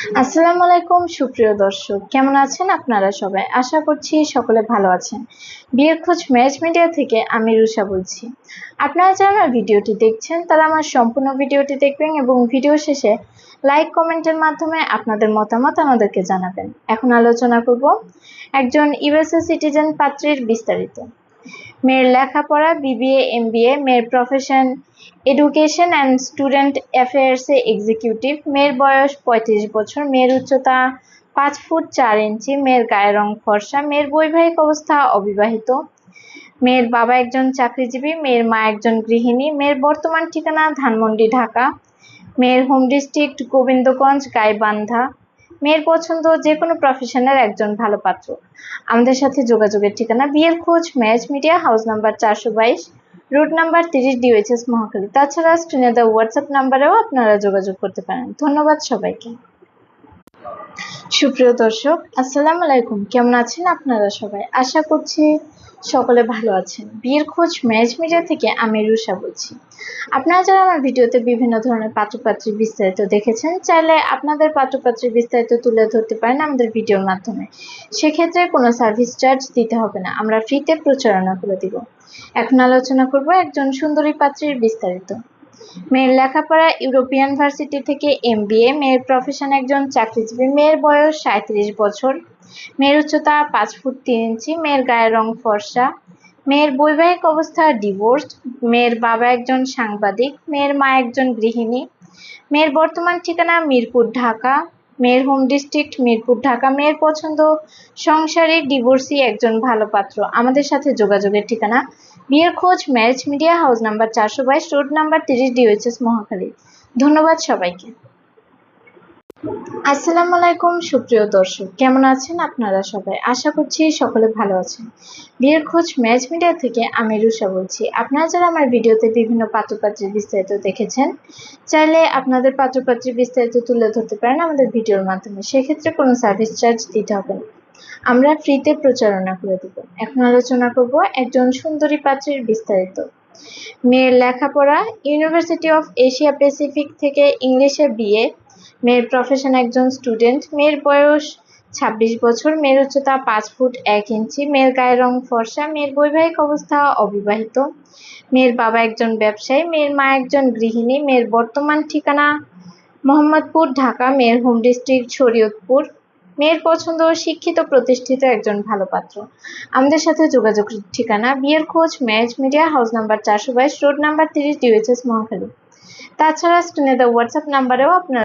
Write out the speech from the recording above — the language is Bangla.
আসসালামু আলাইকুম, সুপ্রিয় দর্শক। কেমন আছেন আপনারা সবাই? আশা করছি সকলে ভালো আছেন। বিয়ের খোঁজ ম্যাচ মিডিয়া থেকে আমি রুষা বলছি। আপনারা যারা আমার ভিডিওটি দেখছেন, তারা আমার সম্পূর্ণ ভিডিওটি দেখবেন এবং ভিডিও শেষে লাইক, কমেন্টের মাধ্যমে আপনাদের মতামত আমাদেরকে জানাবেন। এখন আলোচনা করব একজন ইউএসএ সিটিজেন পাত্রীর বিস্তারিত। মেয়ের লেখাপড়া, বিবিএ, এমবিএ, মেয়ের প্রফেশন এডুকেশন অ্যান্ড স্টুডেন্ট অ্যাফেয়ার্সে এক্সিকিউটিভ মেয়ের বয়স পঁয়ত্রিশ বছর, মেয়ের উচ্চতা পাঁচ ফুট চার ইঞ্চি, মেয়ের গায়ের রং ফর্সা, মেয়ের বৈবাহিক অবস্থা অবিবাহিত, মেয়ের বাবা একজন চাকরিজীবী, মেয়ের মা একজন গৃহিণী, মেয়ের বর্তমান ঠিকানা ধানমন্ডি, ঢাকা, মেয়ের হোম ডিস্ট্রিক্ট গোবিন্দগঞ্জ, গাইবান্ধা মেয়ের পছন্দ যে কোনো প্রফেশনের একজন ভালো পাত্র। আমাদের সাথে যোগাযোগের ঠিকানা বিয়ের খোঁজ, ম্যাচ মিডিয়া, হাউস নাম্বার চারশো বাইশ, রুট নাম্বার তিরিশ ডিওএইচএস মহাখালী। তাছাড়া স্ক্রিনে দেওয়া হোয়াটসঅ্যাপ নাম্বারেও আপনারা যোগাযোগ করতে পারেন। ধন্যবাদ সবাইকে। সুপ্রিয় দর্শক, আসসালামু আলাইকুম। কেমন আছেন আপনারা সবাই? আশা করছি সকলে ভালো আছেন। বিয়ের খোঁজ ম্যাচ মিডিয়া থেকে আমি রুষা বলছি। আপনারা যারা আমার ভিডিওতে বিভিন্ন ধরনের পাত্রপাত্রী বিস্তারিত দেখেছেন, চাইলে আপনাদের পাত্রপাত্রীর বিস্তারিত তুলে ধরতে পারেন আমাদের ভিডিওর মাধ্যমে। সেক্ষেত্রে কোনো সার্ভিস চার্জ দিতে হবে না, আমরা ফ্রিতে প্রচারণা করে দিব। এখন আলোচনা করব একজন সুন্দরী পাত্রীর বিস্তারিত। মেয়ের লেখাপড়া, ইউরোপিয়ান ভার্সিটি থেকে এম বি এ মেয়ের প্রফেশন একজন চাকরিজীবী, মেয়ের বয়স সাঁত্রিশ বছর। মেয়ের উচ্চতা পাঁচ ফুট তিন ইঞ্চি, মেয়ের গায়ের রং ফর্সা। মেয়ের বৈবাহিক অবস্থা ডিভোর্স মেয়ের বাবা একজন সাংবাদিক, মেয়ের মা একজন গৃহিণী। মেয়ের বর্তমান ঠিকানা মিরপুর, ঢাকা। মেয়ের হোম ডিস্ট্রিক্ট মিরপুর, ঢাকা। মেয়ের পছন্দ সংসারে ডিভোর্সি একজন ভালো পাত্র। আমাদের সাথে যোগাযোগের ঠিকানা বিয়ের খোঁজ ম্যারেজ মিডিয়া হাউস নাম্বার চারশো বাইশ রোড নাম্বার তিরিশ ডিওএইচএস মহাখালী। ধন্যবাদ সবাইকে। আসসালামু আলাইকুম সুপ্রিয় দর্শক। কেমন আছেন আপনারা সবাই? আশা করছি সকলে ভালো আছেন। বিয়ের খোঁজ ম্যাচ মিডিয়া থেকে আমি রুষা বলছি। আপনারা যারা আমার ভিডিওতে বিভিন্ন পাত্রপাত্রীর বিস্তারিত দেখেছেন, চাইলে আপনাদের পাত্রপাত্রীর বিস্তারিত তুলে ধরতে পারেন আমাদের ভিডিওর মাধ্যমে। সেক্ষেত্রে কোনো সার্ভিস চার্জ দিতে হবে না। আমরা ফ্রিতে প্রচারণা করে দেব। এখন আলোচনা করব একজন সুন্দরী পাত্রীর বিস্তারিত। মেয়ের লেখাপড়া ইউনিভার্সিটি অফ এশিয়া প্যাসিফিক থেকে ইংলিশে বিএ মেয়ের প্রফেশন একজন স্টুডেন্ট মেয়ের বয়স ছাব্বিশ বছর, মেয়ের উচ্চতা পাঁচ ফুট এক ইঞ্চি, মেয়ের গায়ের রং ফর্সা, মেয়ের বৈবাহিক অবস্থা অবিবাহিত। মেয়ের বাবা একজন ব্যবসায়ী, মেয়ের মা একজন গৃহিণী, মেয়ের বর্তমান ঠিকানা মোহাম্মদপুর, ঢাকা, মেয়ের হোম ডিস্ট্রিক্ট শরীয়তপুর। মেয়ের পছন্দ শিক্ষিত প্রতিষ্ঠিত একজন ভালো পাত্র। আমাদের সাথে যোগাযোগের ঠিকানা, বিয়ের খোঁজ ম্যারেজ মিডিয়া হাউস নাম্বার চারশো বাইশ রোড নাম্বার তিরিশ ডিওএইচএস মহাখালী। তাছাড়া স্ক্রিনে দেওয়া হোয়াটসঅ্যাপ নাম্বারেও আপনারা